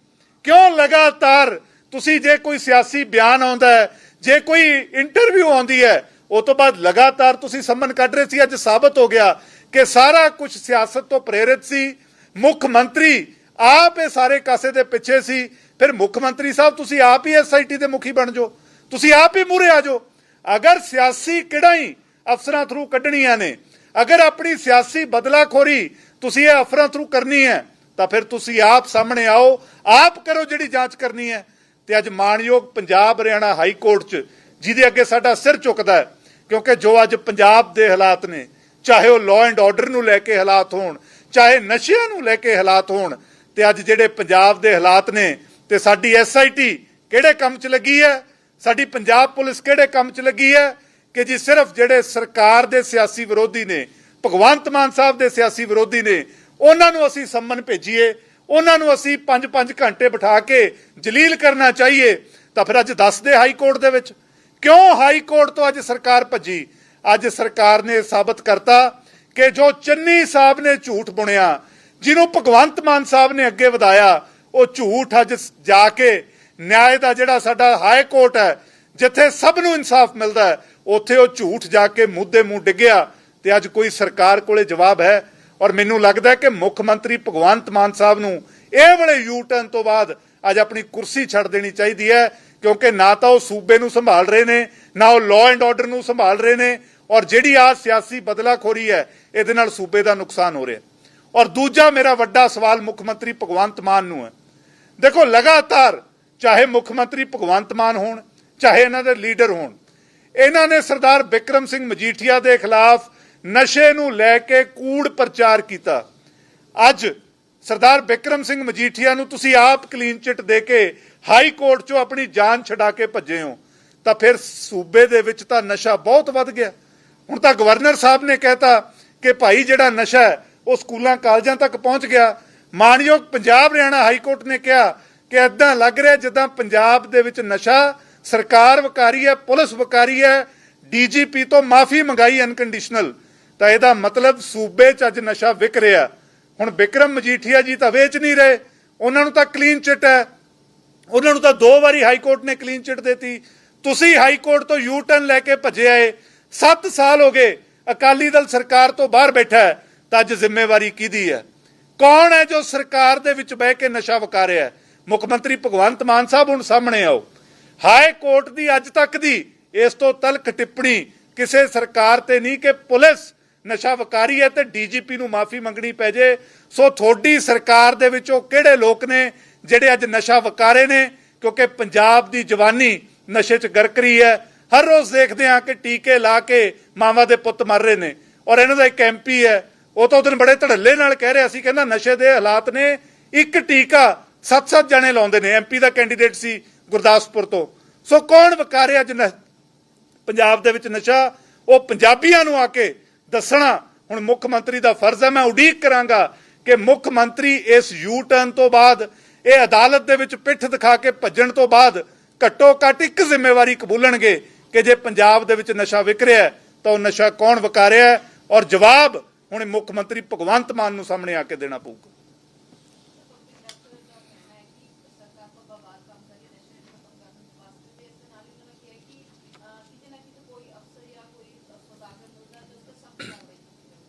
ਕਿਉਂ ਲਗਾਤਾਰ ਤੁਸੀਂ ਜੇ ਕੋਈ ਸਿਆਸੀ ਬਿਆਨ ਆਉਂਦਾ ਹੈ ਜੇ ਕੋਈ ਇੰਟਰਵਿਊ ਆਉਂਦੀ ਹੈ ਉਹ ਤੋਂ ਬਾਅਦ ਲਗਾਤਾਰ ਤੁਸੀਂ ਸੰਮਨ ਕੱਢ ਰਹੇ ਸੀ ਅੱਜ ਸਾਬਤ ਹੋ ਗਿਆ ਕਿ ਸਾਰਾ ਕੁਝ ਸਿਆਸਤ ਤੋਂ ਪ੍ਰੇਰਿਤ ਸੀ। ਮੁੱਖ ਮੰਤਰੀ ਆਪ ਇਹ ਸਾਰੇ ਕਾਸੇ ਦੇ ਪਿੱਛੇ ਸੀ। ਫਿਰ ਮੁੱਖ ਮੰਤਰੀ ਸਾਹਿਬ ਤੁਸੀਂ ਆਪ ਹੀ ਐਸਆਈਟੀ ਦੇ ਮੁਖੀ ਬਣ ਜਾਓ। ਤੁਸੀਂ ਆਪ ਹੀ ਮੂਰੇ ਆ ਜਾਓ। ਅਗਰ ਸਿਆਸੀ ਕਿਹੜਾਈ ਅਫਸਰਾਂ ਥਰੂ ਕੱਢਣੀਆਂ ਨੇ, ਅਗਰ ਆਪਣੀ ਸਿਆਸੀ ਬਦਲਾਖੋਰੀ ਤੁਸੀਂ ਇਹ ਅਫਸਰਾਂ ਥਰੂ ਕਰਨੀ ਹੈ, ਤਾਂ ਫਿਰ ਤੁਸੀਂ ਆਪ ਸਾਹਮਣੇ ਆਓ, ਆਪ ਕਰੋ ਜਿਹੜੀ ਜਾਂਚ ਕਰਨੀ ਹੈ। ਤੇ ਅੱਜ ਮਾਨਯੋਗ ਪੰਜਾਬ ਹਰਿਆਣਾ ਹਾਈ ਕੋਰਟ 'ਚ ਜਿਹਦੇ ਅੱਗੇ ਸਾਡਾ ਸਿਰ ਝੁਕਦਾ ਹੈ, ਕਿਉਂਕਿ ਜੋ ਅੱਜ ਪੰਜਾਬ ਦੇ ਹਾਲਾਤ ਨੇ, ਚਾਹੇ ਉਹ ਲਾਅ ਐਂਡ ਆਰਡਰ ਨੂੰ ਲੈ ਕੇ ਹਾਲਾਤ ਹੋਣ, ਚਾਹੇ ਨਸ਼ਿਆਂ ਨੂੰ ਲੈ ਕੇ ਹਾਲਾਤ ਹੋਣ, ਤੇ ਅੱਜ ਜਿਹੜੇ ਪੰਜਾਬ ਦੇ ਹਾਲਾਤ ਨੇ, ਤੇ ਸਾਡੀ ਐਸਆਈਟੀ ਕਿਹੜੇ ਕੰਮ 'ਚ ਲੱਗੀ ਹੈ? ਸਾਡੀ ਪੰਜਾਬ ਪੁਲਿਸ ਕਿਹੜੇ ਕੰਮ 'ਚ ਲੱਗੀ ਹੈ ਕਿ ਜੀ ਸਿਰਫ ਜਿਹੜੇ ਸਰਕਾਰ ਦੇ ਸਿਆਸੀ ਵਿਰੋਧੀ ਨੇ, ਭਗਵੰਤ ਮਾਨ ਸਾਹਿਬ ਦੇ ਸਿਆਸੀ ਵਿਰੋਧੀ ਨੇ, ਉਹਨਾਂ ਨੂੰ ਅਸੀਂ ਸੰਮਨ ਭੇਜੀਏ, ਉਹਨਾਂ ਨੂੰ ਅਸੀਂ 5-5 ਘੰਟੇ ਬਿਠਾ ਕੇ ਜਲੀਲ ਕਰਨਾ ਚਾਹੀਏ, ਤਾਂ ਫਿਰ ਅੱਜ ਦੱਸਦੇ ਹਾਈ ਕੋਰਟ ਦੇ ਵਿੱਚ। ਕਿਉਂ ਹਾਈ ਕੋਰਟ ਤੋਂ ਅੱਜ ਸਰਕਾਰ ਭੱਜੀ? ਅੱਜ ਸਰਕਾਰ ਨੇ ਸਾਬਤ ਕਰਤਾ ਕਿ ਜੋ ਚੰਨੀ ਸਾਹਿਬ ਨੇ ਝੂਠ ਬੁਣਿਆ, ਜਿਹਨੂੰ ਭਗਵੰਤ ਮਾਨ ਸਾਹਿਬ ਨੇ ਅੱਗੇ ਵਧਾਇਆ, ਉਹ ਝੂਠ ਅੱਜ ਜਾ ਕੇ ਨਿਆਂ ਦਾ ਜਿਹੜਾ ਸਾਡਾ ਹਾਈ ਕੋਰਟ ਹੈ, ਜਿੱਥੇ ਸਭ ਨੂੰ ਇਨਸਾਫ ਮਿਲਦਾ ਹੈ, ਉੱਥੇ ਉਹ ਝੂਠ ਜਾ ਕੇ ਮੁੱਦੇ ਮੂੰਹ ਡਿੱਗਿਆ ਤੇ ਅੱਜ ਕੋਈ ਸਰਕਾਰ ਕੋਲੇ ਜਵਾਬ ਹੈ। ਔਰ ਮੈਨੂੰ ਲੱਗਦਾ ਕਿ ਮੁੱਖ ਮੰਤਰੀ ਭਗਵੰਤ ਮਾਨ ਸਾਹਿਬ ਨੂੰ ਇਹ ਵਾਲੇ ਯੂ ਟਰਨ ਤੋਂ ਬਾਅਦ ਅੱਜ ਆਪਣੀ ਕੁਰਸੀ ਛੱਡ ਦੇਣੀ ਚਾਹੀਦੀ ਹੈ, ਕਿਉਂਕਿ ਨਾ ਤਾਂ ਉਹ ਸੂਬੇ ਨੂੰ ਸੰਭਾਲ ਰਹੇ ਨੇ, ਨਾ ਉਹ ਲਾਅ ਐਂਡ ਆਰਡਰ ਨੂੰ ਸੰਭਾਲ ਰਹੇ ਨੇ, ਔਰ ਜਿਹੜੀ ਆ ਸਿਆਸੀ ਬਦਲਾਖੋਰੀ ਹੈ, ਇਹਦੇ ਨਾਲ ਸੂਬੇ ਦਾ ਨੁਕਸਾਨ ਹੋ ਰਿਹਾ ਔਰ ਦੂਜਾ ਮੇਰਾ ਵੱਡਾ ਸਵਾਲ ਮੁੱਖ ਮੰਤਰੀ ਭਗਵੰਤ ਮਾਨ ਨੂੰ ਹੈ। ਦੇਖੋ ਲਗਾਤਾਰ ਚਾਹੇ ਮੁੱਖ ਮੰਤਰੀ ਭਗਵੰਤ ਮਾਨ ਹੋਣ, ਚਾਹੇ ਇਹਨਾਂ ਦੇ ਲੀਡਰ ਹੋਣ, ਇਹਨਾਂ ਨੇ ਸਰਦਾਰ ਬਿਕਰਮ ਸਿੰਘ ਮਜੀਠੀਆ ਦੇ ਖਿਲਾਫ ਨਸ਼ੇ ਨੂੰ ਲੈ ਕੇ ਕੂੜ ਪ੍ਰਚਾਰ ਕੀਤਾ। ਅੱਜ ਸਰਦਾਰ ਬਿਕਰਮ ਸਿੰਘ ਮਜੀਠੀਆ ਨੂੰ ਤੁਸੀਂ ਆਪ ਕਲੀਨ ਚਿੱਟ ਦੇ ਕੇ ਹਾਈ ਕੋਰਟ 'ਚੋਂ ਆਪਣੀ ਜਾਨ ਛਡਾ ਕੇ ਭੱਜੇ ਹੋ, ਤਾਂ ਫਿਰ ਸੂਬੇ ਦੇ ਵਿੱਚ ਤਾਂ ਨਸ਼ਾ ਬਹੁਤ ਵੱਧ ਗਿਆ। ਹੁਣ ਤਾਂ ਗਵਰਨਰ ਸਾਹਿਬ ਨੇ ਕਹਿਤਾ ਕਿ ਭਾਈ ਜਿਹੜਾ ਨਸ਼ਾ ਹੈ, ਉਹ ਸਕੂਲਾਂ, ਕਾਲਜਾਂ ਤੱਕ ਪਹੁੰਚ ਗਿਆ। ਮਾਨਯੋਗ ਪੰਜਾਬ ਹਰਿਆਣਾ ਹਾਈ ਕੋਰਟ ਨੇ ਕਿਹਾ ਕਿ ਐਦਾਂ ਲੱਗ ਰਿਹਾ ਜਿੱਦਾਂ ਪੰਜਾਬ ਦੇ ਵਿੱਚ ਨਸ਼ਾ, ਸਰਕਾਰ ਵਕਾਰੀ ਹੈ, ਪੁਲਿਸ ਵਕਾਰੀ ਹੈ, ਡੀਜੀਪੀ ਤੋਂ ਮਾਫੀ ਮੰਗਾਈ ਅਨਕੰਡੀਸ਼ਨਲ। ਤਾਂ ਇਹਦਾ ਮਤਲਬ ਸੂਬੇ 'ਚ ਅੱਜ ਨਸ਼ਾ ਵਿਕ ਰਿਹਾ। ਹੁਣ ਬਿਕਰਮ ਮਜੀਠੀਆ ਜੀ ਤਾਂ ਵੇਚ ਨਹੀਂ ਰਹੇ। ਉਹਨਾਂ ਨੂੰ ਤਾਂ ਕਲੀਨ ਚਿੱਟ ਹੈ। ਉਹਨਾਂ ਨੂੰ ਤਾਂ ਦੋ ਵਾਰੀ ਹਾਈ ਕੋਰਟ ਨੇ ਕਲੀਨ ਚਿੱਟ ਦਿੱਤੀ। ਤੁਸੀਂ ਹਾਈ ਕੋਰਟ ਤੋਂ ਯੂ ਟਰਨ ਲੈ ਕੇ ਭੱਜੇ ਆਏ। 7 ਸਾਲ ਹੋ ਗਏ। ਅਕਾਲੀ ਦਲ ਸਰਕਾਰ ਤੋਂ ਬਾਹਰ ਬੈਠਾ ਹੈ। ਤਾਂ ਅੱਜ ਜ਼ਿੰਮੇਵਾਰੀ ਕਿਹਦੀ ਹੈ? ਕੌਣ ਹੈ ਜੋ ਸਰਕਾਰ ਦੇ ਵਿੱਚ ਬਹਿ ਕੇ ਨਸ਼ਾ ਵਕਾ ਰਿਹਾ ਹੈ? ਮੁੱਖ ਮੰਤਰੀ ਭਗਵੰਤ ਮਾਨ ਸਾਹਿਬ ਹੁਣ ਸਾਹਮਣੇ ਆਓ। ਹਾਈ ਕੋਰਟ ਦੀ ਅੱਜ ਤੱਕ ਦੀ ਇਸ ਤੋਂ ਤਲਕ ਟਿੱਪਣੀ ਕਿਸੇ ਸਰਕਾਰ ਤੇ ਨਹੀਂ ਕਿ ਪੁਲਿਸ ਨਸ਼ਾ ਵਕਾਰੀ ਹੈ ਤੇ ਡੀਜੀਪੀ ਨੂੰ ਮਾਫੀ ਮੰਗਣੀ ਪੈ ਜੇ। ਸੋ ਤੁਹਾਡੀ ਸਰਕਾਰ ਦੇ ਵਿੱਚ ਕਿਹੜੇ ਲੋਕ ਨੇ ਜਿਹੜੇ ਅੱਜ ਨਸ਼ਾ ਵਕਾਰੇ ਨੇ? ਕਿਉਂਕਿ ਪੰਜਾਬ ਦੀ ਜਵਾਨੀ ਨਸ਼ੇ 'ਚ ਗਰਕ ਰਹੀ ਹੈ। ਹਰ ਰੋਜ਼ ਦੇਖਦੇ ਹਾਂ ਕਿ ਟੀਕੇ ਲਾ ਕੇ ਮਾਵਾਂ ਦੇ ਪੁੱਤ ਮਰ ਰਹੇ ਨੇ। ਔਰ ਇਹਨਾਂ ਦਾ ਇੱਕ ਐਮਪੀ ਹੈ। ਉਹ ਤਾਂ ਉਹਦਿਨ ਬੜੇ ਧੜੱਲੇ ਨਾਲ ਕਹਿ ਰਿਹਾ ਸੀ, ਕਹਿੰਦਾ ਨਸ਼ੇ ਦੇ ਹਾਲਾਤ ਨੇ। ਇੱਕ ਟੀਕਾ ਸੱਤ-ਸੱਤ ਜਣੇ ਲਾਉਂਦੇ ਨੇ ਐਮਪੀ ਦਾ ਕੈਂਡੀਡੇਟ ਸੀ ਗੁਰਦਾਸਪੁਰ ਤੋਂ। ਸੋ ਕੌਣ ਵਕਾਰੇ ਅੱਜ ਨ- ਪੰਜਾਬ ਦੇ ਵਿੱਚ ਨਸ਼ਾ? ਉਹ ਪੰਜਾਬੀਆਂ ਨੂੰ ਆ ਕੇ ਦੱਸਣਾ, ਹੁਣ ਮੁੱਖ ਮੰਤਰੀ ਦਾ ਫਰਜ਼ ਹੈ, ਮੈਂ ਉਡੀਕ ਕਰਾਂਗਾ ਕਿ ਮੁੱਖ ਮੰਤਰੀ ਇਸ ਯੂ ਟਰਨ ਤੋਂ ਬਾਅਦ, ਇਹ ਅਦਾਲਤ ਦੇ ਵਿੱਚ ਪਿੱਠ ਦਿਖਾ ਕੇ ਭੱਜਣ ਤੋਂ ਬਾਅਦ ਘੱਟੋ ਘੱਟ ਇੱਕ ਜ਼ਿੰਮੇਵਾਰੀ ਕਬੂਲਣਗੇ ਕਿ ਜੇ ਪੰਜਾਬ ਦੇ ਵਿੱਚ ਨਸ਼ਾ ਵਿਕ ਰਿਹਾ ਤਾਂ ਉਹ ਨਸ਼ਾ ਕੌਣ ਵਿਕਾ ਰਿਹਾ ਔਰ ਜਵਾਬ ਹੁਣ ਮੁੱਖ ਮੰਤਰੀ ਭਗਵੰਤ ਮਾਨ ਨੂੰ ਸਾਹਮਣੇ ਆ ਕੇ ਦੇਣਾ ਪਊਗਾ ਸਰਕਾਰ ਤੋਂ ਬਵਾਲ ਕੰਮ ਕਰੀ ਨਸ਼ੇ ਨੂੰ ਖਤਮ ਕਰਨ ਵਾਸਤੇ ਤੇ ਇਸ ਦੇ ਨਾਲ ਹੀ ਉਹਨਾਂ ਨੇ ਕਿਹਾ ਕਿ ਅਹ, ਕਿਤੇ ਨਾ ਕਿਤੇ ਕੋਈ ਅਫਸਰ ਜਾਂ ਕੋਈ ਸੌਦਾਗਰ ਮਿਲਦਾ ਤੇ ਉਸ ਤੇ ਸਖਤ ਕਾਰਵਾਈ ਕੀਤੀ ਜਾਵੇ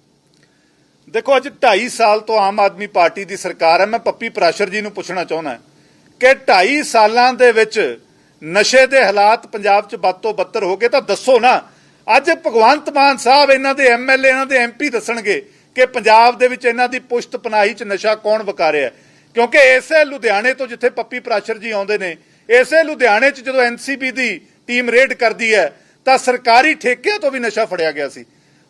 ਦੇਖੋ, ਅੱਜ 2.5 ਸਾਲ ਤੋਂ ਆਮ ਆਦਮੀ ਪਾਰਟੀ ਦੀ ਸਰਕਾਰ ਹੈ। ਮੈਂ ਪੱਪੀ ਪ੍ਰਾਸ਼ਰ ਜੀ ਨੂੰ ਪੁੱਛਣਾ ਚਾਹੁੰਦਾ ਕਿ 2.5 ਸਾਲਾਂ ਦੇ ਵਿੱਚ ਨਸ਼ੇ ਦੇ ਹਾਲਾਤ ਪੰਜਾਬ 'ਚ ਵੱਧ ਤੋਂ ਬੱਤਰ ਹੋ ਗਏ ਤਾਂ ਦੱਸੋ ਨਾ, ਅੱਜ ਭਗਵੰਤ ਮਾਨ ਸਾਹਿਬ, ਇਹਨਾਂ ਦੇ ਐਮਐਲਏ ਇਹਨਾਂ ਦੇ ਐਮਪੀ ਦੱਸਣਗੇ ਕਿ ਪੰਜਾਬ ਦੇ ਵਿੱਚ ਇਹਨਾਂ ਦੀ ਪੁਸ਼ਤ ਪਨਾਹੀ 'ਚ ਨਸ਼ਾ ਕੌਣ ਵਿਕਾ ਰਿਹਾ ਕਿਉਂਕਿ ਇਸੇ ਲੁਧਿਆਣੇ ਤੋਂ ਜਿੱਥੇ ਪੱਪੀ ਪ੍ਰਾਸ਼ਰ ਜੀ ਆਉਂਦੇ ਨੇ, ਇਸੇ ਲੁਧਿਆਣੇ 'ਚ ਜਦੋਂ ਐਨਸੀਬੀ ਦੀ ਟੀਮ ਰੇਡ ਕਰਦੀ ਹੈ, ਤਾਂ ਸਰਕਾਰੀ ਠੇਕਿਆਂ ਤੋਂ ਵੀ ਨਸ਼ਾ ਫੜਿਆ ਗਿਆ ਸੀ।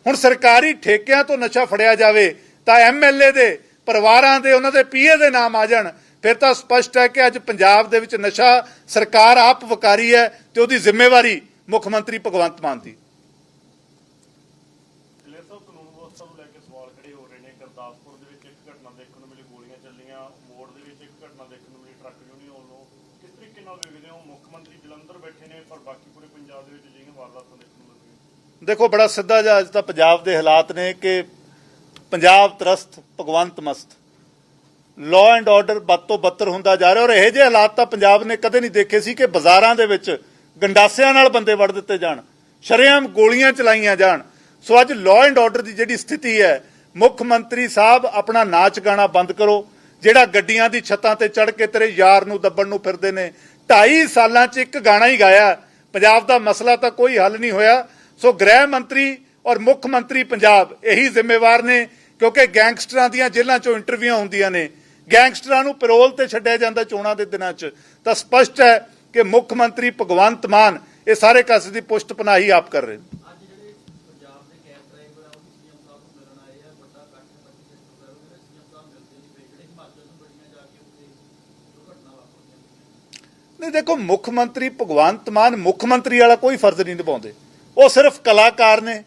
ਹੁਣ ਸਰਕਾਰੀ ਠੇਕਿਆਂ ਤੋਂ ਨਸ਼ਾ ਫੜਿਆ ਜਾਵੇ ਤਾਂ ਐਮਐਲਏ ਦੇ ਪਰਿਵਾਰਾਂ ਦੇ, ਉਹਨਾਂ ਦੇ ਪੀਏ ਦੇ ਨਾਮ ਆ ਜਾਣ। ਫਿਰ ਤਾਂ ਸਪਸ਼ਟ ਹੈ ਕਿ ਅੱਜ ਪੰਜਾਬ ਦੇ ਵਿੱਚ ਨਸ਼ਾ ਸਰਕਾਰ ਆਪ ਵਕਾਰੀ ਹੈ ਤੇ ਉਹਦੀ ਜ਼ਿੰਮੇਵਾਰੀ ਮੁੱਖ ਮੰਤਰੀ ਭਗਵੰਤ ਮਾਨ ਦੀ ਲੈ ਸਾਹਿਬ ਕਾਨੂੰਨ ਵਿਵਸਥਾ ਨੂੰ ਲੈ ਕੇ ਸਵਾਲ ਖੜੇ ਹੋ ਰਹੇ ਨੇ ਗੁਰਦਾਸਪੁਰ ਦੇ ਵਿੱਚ ਇੱਕ ਘਟਨਾ ਦੇਖਣ ਨੂੰ ਮਿਲੀ ਗੋਲੀਆਂ ਚੱਲੀਆਂ ਮੋੜ ਦੇ ਵਿੱਚ ਇੱਕ ਘਟਨਾ ਦੇਖਣ ਨੂੰ ਮਿਲੀ ਟਰੱਕ ਯੂਨੀਅਨ ਵੱਲੋਂ ਕਿਸ ਤਰੀਕੇ ਨਾਲ ਵੇਖਦੇ ਹੋ ਮੁੱਖ ਮੰਤਰੀ ਜਲੰਧਰ ਬੈਠੇ ਨੇ ਪਰ ਬਾਕੀ ਪੂਰੇ ਪੰਜਾਬ ਦੇ ਵਿੱਚ ਅਜਿਹੀਆਂ ਵਾਰਦਾਤਾਂ ਦੇਖਣ ਨੂੰ ਮਿਲ ਰਹੀਆਂ ਦੇਖੋ, ਬੜਾ ਸਿੱਧਾ ਜਿਹਾ ਅੱਜ ਤਾਂ ਪੰਜਾਬ ਦੇ ਹਾਲਾਤ ਨੇ ਕਿ ਪੰਜਾਬ ਤਰਸਤ, ਭਗਵੰਤ ਮਸਤ। ਲਾਅ ਐਂਡ ਆਰਡਰ ਬਦ ਤੋਂ ਬੱਤਰ ਹੁੰਦਾ ਜਾ ਰਿਹਾ ਔਰ ਇਹੋ ਜਿਹੇ ਹਾਲਾਤ ਤਾਂ ਪੰਜਾਬ ਨੇ ਕਦੇ ਨਹੀਂ ਦੇਖੇ ਸੀ ਕਿ ਬਾਜ਼ਾਰਾਂ ਦੇ ਵਿੱਚ ਗੰਡਾਸਿਆਂ ਨਾਲ ਬੰਦੇ ਵੜ ਦਿੱਤੇ ਜਾਣ, ਸ਼ਰੇਆਮ ਗੋਲੀਆਂ ਚਲਾਈਆਂ ਜਾਣ। ਸੋ ਅੱਜ ਲਾਅ ਐਂਡ ਆਰਡਰ ਦੀ ਜਿਹੜੀ ਸਥਿਤੀ ਹੈ, ਮੁੱਖ ਮੰਤਰੀ ਸਾਹਿਬ ਆਪਣਾ ਨਾਚ ਗਾਣਾ ਬੰਦ ਕਰੋ, ਜਿਹੜਾ ਗੱਡੀਆਂ ਦੀ ਛੱਤਾਂ ਤੇ ਚੜ ਕੇ ਤੇਰੇ ਯਾਰ ਨੂੰ ਦੱਬਣ ਨੂੰ ਫਿਰਦੇ ਨੇ। 2.5 ਸਾਲਾਂ 'ਚ ਇੱਕ ਗਾਣਾ ਹੀ ਗਾਇਆ। ਪੰਜਾਬ ਦਾ ਮਸਲਾ ਤਾਂ ਕੋਈ ਹੱਲ ਨਹੀਂ ਹੋਇਆ। ਸੋ ਗ੍ਰਹਿ ਮੰਤਰੀ ਔਰ ਮੁੱਖ ਮੰਤਰੀ ਪੰਜਾਬ ਇਹੀ ਜ਼ਿੰਮੇਵਾਰ ਨੇ, ਕਿਉਂਕਿ ਗੈਂਗਸਟਰਾਂ ਦੀਆਂ ਜੇਲ੍ਹਾਂ 'ਚੋਂ ਇੰਟਰਵਿਊਆਂ ਹੁੰਦੀਆਂ ਨੇ। ਗੈਂਗਸਟਰਾਂ ਨੂੰ ਪੈਰੋਲ ਤੇ ਛੱਡਿਆ ਜਾਂਦਾ ਚੋਣਾਂ ਦੇ ਦਿਨਾਂ 'ਚ। ਤਾਂ ਸਪਸ਼ਟ ਹੈ ਕਿ ਮੁੱਖ ਮੰਤਰੀ ਭਗਵੰਤ ਮਾਨ ਇਹ ਸਾਰੇ ਕਾਸੇ ਦੀ ਪੁਸ਼ਟ ਪਨਾਹੀ ਆਪ ਕਰ ਰਹੇ ਨੇ। ਨਹੀਂ ਦੇਖੋ, ਮੁੱਖ ਮੰਤਰੀ ਭਗਵੰਤ ਮਾਨ ਮੁੱਖ ਮੰਤਰੀ ਵਾਲਾ ਕੋਈ ਫਰਜ਼ ਨਹੀਂ ਨਿਭਾਉਂਦੇ। ਉਹ ਸਿਰਫ ਕਲਾਕਾਰ ਨੇ।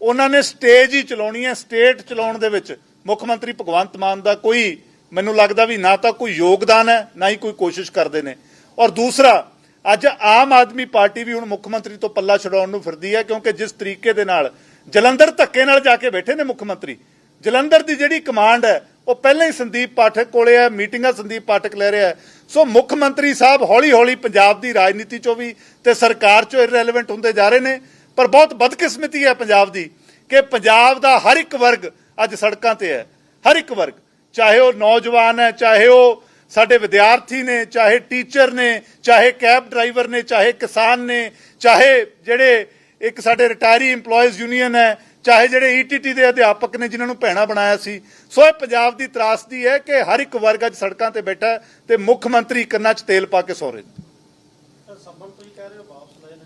ਉਹਨਾਂ ਨੇ ਸਟੇਜ ਹੀ ਚਲਾਉਣੀ ਹੈ ਸਟੇਟ ਚਲਾਉਣ ਦੇ ਵਿੱਚ। ਮੁੱਖ ਮੰਤਰੀ ਭਗਵੰਤ ਮਾਨ ਦਾ ਕੋਈ, ਮੈਨੂੰ ਲੱਗਦਾ ਵੀ ਨਾ ਤਾਂ ਕੋਈ ਯੋਗਦਾਨ ਹੈ, ਨਾ ਹੀ ਕੋਈ ਕੋਸ਼ਿਸ਼ ਕਰਦੇ ਨੇ। ਔਰ ਦੂਸਰਾ, ਅੱਜ ਆਮ ਆਦਮੀ ਪਾਰਟੀ ਵੀ ਹੁਣ ਮੁੱਖ ਮੰਤਰੀ ਤੋਂ ਪੱਲਾ ਛਡਾਉਣ ਨੂੰ ਫਿਰਦੀ ਹੈ, ਕਿਉਂਕਿ ਜਿਸ ਤਰੀਕੇ ਦੇ ਨਾਲ ਜਲੰਧਰ ਧੱਕੇ ਨਾਲ ਜਾ ਕੇ ਬੈਠੇ ਨੇ ਮੁੱਖ ਮੰਤਰੀ। ਜਲੰਧਰ ਦੀ ਜਿਹੜੀ ਕਮਾਂਡ ਹੈ, ਉਹ ਪਹਿਲਾਂ ਹੀ ਸੰਦੀਪ ਪਾਠਕ ਕੋਲੇ ਹੈ, ਮੀਟਿੰਗਾਂ ਸੰਦੀਪ ਪਾਠਕ ਲੈ ਰਿਹਾ ਸੋ ਮੁੱਖ ਮੰਤਰੀ ਸਾਹਿਬ ਹੌਲੀ-ਹੌਲੀ ਪੰਜਾਬ ਦੀ ਰਾਜਨੀਤੀ ਚੋਂ ਵੀ ਤੇ ਸਰਕਾਰ ਚੋਂ ਇਰਰੈਲੇਵੈਂਟ ਹੁੰਦੇ ਜਾ ਰਹੇ ਨੇ। ਪਰ ਬਹੁਤ ਬਦਕਿਸਮਤੀ ਹੈ ਪੰਜਾਬ ਦੀ ਕਿ ਪੰਜਾਬ ਦਾ ਹਰ ਇੱਕ ਵਰਗ ਅੱਜ ਸੜਕਾਂ ਤੇ ਹੈ, ਹਰ ਇੱਕ ਵਰਗ। ਚਾਹੇ ਉਹ ਨੌਜਵਾਨ ਹੈ, ਚਾਹੇ ਉਹ ਸਾਡੇ ਵਿਦਿਆਰਥੀ ਨੇ, ਚਾਹੇ ਟੀਚਰ ਨੇ, ਚਾਹੇ ਕੈਬ ਡਰਾਈਵਰ ਨੇ, ਚਾਹੇ ਕਿਸਾਨ ਨੇ, ਚਾਹੇ ਜਿਹੜੇ ਇੱਕ ਸਾਡੇ ਰਿਟਾਇਰੀ EMPLOYEES ਯੂਨੀਅਨ ਹੈ, ਚਾਹੇ ਜਿਹੜੇ ਈਟੀਟੀ ਦੇ ਅਧਿਆਪਕ ਨੇ ਜਿਨ੍ਹਾਂ ਨੂੰ ਭੈਣਾ ਬਣਾਇਆ ਸੀ। ਸੋ ਇਹ ਪੰਜਾਬ ਦੀ ਤਰਾਸਦੀ ਹੈ ਕਿ ਹਰ ਇੱਕ ਵਰਗ ਅੱਜ ਸੜਕਾਂ ਤੇ ਬੈਠਾ ਹੈ ਤੇ ਮੁੱਖ ਮੰਤਰੀ ਕੰਨਾਂ 'ਚ ਤੇਲ ਪਾ ਕੇ ਸੌ ਰਹੇ ਨੇ ਸਰ ਸੰਬੰਧ ਤੁਸੀਂ ਕਹਿ ਰਹੇ ਹੋ ਵਾਪਸ ਲਏ ਨੇ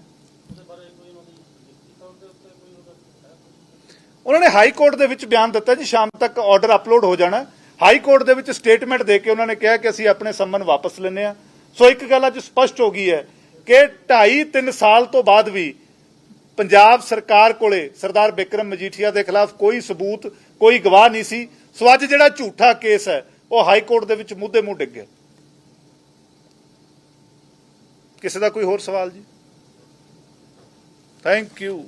ਉਹਦੇ ਬਾਰੇ ਕੋਈ ਉਹਨਾਂ ਦੀ ਲਿਖਤੀ ਤੌਰ ਦੇ ਉੱਤੇ ਕੋਈ ਉਹਦਾ ਹੈ ਕੁਛ? ਉਹਨਾਂ ਨੇ ਹਾਈ ਕੋਰਟ ਦੇ ਵਿੱਚ ਬਿਆਨ ਦਿੱਤਾ ਜੀ, ਸ਼ਾਮ ਤੱਕ ਆਰਡਰ ਅਪਲੋਡ ਹੋ ਜਾਣਾ। ਹਾਈ ਕੋਰਟ ਦੇ ਵਿੱਚ ਸਟੇਟਮੈਂਟ ਦੇ ਕੇ ਉਹਨਾਂ ਨੇ ਕਿਹਾ ਕਿ ਅਸੀਂ ਆਪਣੇ ਸੰਮਨ ਵਾਪਸ ਲੈਂਦੇ ਆ ਸੋ ਇੱਕ ਗੱਲ ਅੱਜ ਸਪਸ਼ਟ ਹੋ ਗਈ ਹੈ ਕਿ 2.5 3 ਸਾਲ ਤੋਂ ਬਾਅਦ ਵੀ ਪੰਜਾਬ ਸਰਕਾਰ ਕੋਲੇ ਸਰਦਾਰ ਬਿਕਰਮ ਮਜੀਠੀਆ ਦੇ ਖਿਲਾਫ ਕੋਈ ਸਬੂਤ, ਕੋਈ ਗਵਾਹ ਨਹੀਂ ਸੀ। ਸੋ ਅੱਜ ਜਿਹੜਾ ਝੂਠਾ ਕੇਸ ਹੈ, ਉਹ ਹਾਈ ਕੋਰਟ ਦੇ ਵਿੱਚ ਮੁੱਦੇ ਮੂੰਹ ਡਿੱਗ ਗਿਆ। ਕਿਸੇ ਦਾ ਕੋਈ ਹੋਰ ਸਵਾਲ ਜੀ? Thank you